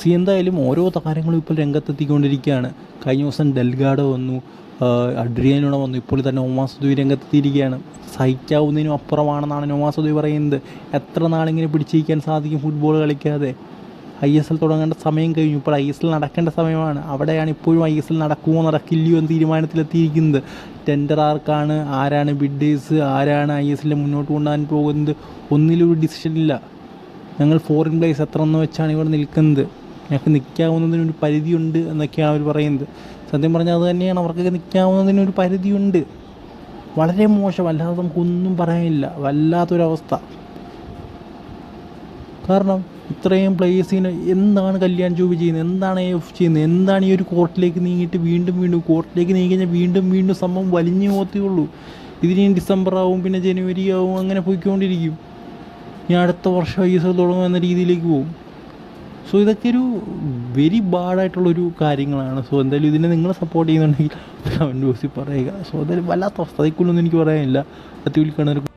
C എന്തായാലും ഓരോ താരങ്ങളും ഇപ്പോൾ രംഗത്തെത്തിക്കൊണ്ടിരിക്കുകയാണ്. കഴിഞ്ഞ ദിവസം ഡെൽഗാഡോ വന്നു അഡ്രിയാനോണ വന്നു ഇപ്പോൾ തന്നെ ഒമാസുദുയി രംഗത്തെത്തിയിരിക്കുകയാണ്. സഹിക്കാവുന്നതിനും അപ്പുറമാണെന്നാണ് നൊമാസുദുയി പറയുന്നത്. എത്ര നാളിങ്ങനെ പിടിച്ചിരിക്കാൻ സാധിക്കും ഫുട്ബോൾ കളിക്കാതെ? ഐ എസ് എൽ തുടങ്ങേണ്ട സമയം കഴിഞ്ഞു. ഇപ്പോൾ ഐ എസ് എൽ നടക്കേണ്ട സമയമാണ്. അവിടെയാണ് ഇപ്പോഴും ഐ എസ് എൽ നടക്കുമോ നടക്കില്ലയോ എന്ന തീരുമാനത്തിലെത്തിയിരിക്കുന്നത്. ടെൻഡർ ആർക്കാണ് ആരാണ് ബിഡേഴ്സ് ആരാണ് ഐ എസ് എല്ലിൽ മുന്നോട്ട് കൊണ്ടുപോകാൻ പോകുന്നത്? ഒന്നിലൊരു ഡിസിഷൻ ഇല്ല. ഞങ്ങൾ ഫോറിൻ പ്ലേസ് എത്ര എന്ന് വെച്ചാണ് ഇവിടെ നിൽക്കുന്നത്? ഞങ്ങൾക്ക് നിൽക്കാവുന്നതിനൊരു പരിധിയുണ്ട് എന്നൊക്കെയാണ് അവർ പറയുന്നത്. സത്യം പറഞ്ഞാൽ അത് തന്നെയാണ് അവർക്കൊക്കെ നിൽക്കാവുന്നതിനൊരു പരിധിയുണ്ട്. വളരെ മോശം അല്ലാതെ നമുക്കൊന്നും പറയാനില്ല. വല്ലാത്തൊരവസ്ഥ. കാരണം ഇത്രയും പ്ലേയേഴ്സിന് എന്താണ് കല്യാൺ ജൂബി ചെയ്യുന്നത്? എന്താണ് എഫ് ചെയ്യുന്നത്? എന്താണ് ഈ ഒരു കോർട്ടിലേക്ക് നീങ്ങിയിട്ട് വീണ്ടും വീണ്ടും കോർട്ടിലേക്ക് നീങ്ങി കഴിഞ്ഞാൽ വീണ്ടും വീണ്ടും സംഭവം വലിഞ്ഞു പോകത്തേ ഉള്ളൂ. ഇതിനി ഡിസംബർ ആവും പിന്നെ ജനുവരി ആവും അങ്ങനെ പോയിക്കൊണ്ടിരിക്കും. ഇനി അടുത്ത വർഷം എൽ തുടങ്ങും എന്ന രീതിയിലേക്ക് പോകും. സോ ഇതൊക്കെ ഒരു വെരി ബാഡായിട്ടുള്ളൊരു കാര്യങ്ങളാണ്. സോ എന്തായാലും ഇതിനെ നിങ്ങൾ സപ്പോർട്ട് ചെയ്യുന്നുണ്ടെങ്കിൽ കമന്റ് ബോക്സിൽ പറയുക. സോ എന്തായാലും വല്ലാത്ത അവസ്ഥ അതിക്കുള്ളൊന്നും എനിക്ക് പറയാനില്ല. കാണുന്നവർക്ക്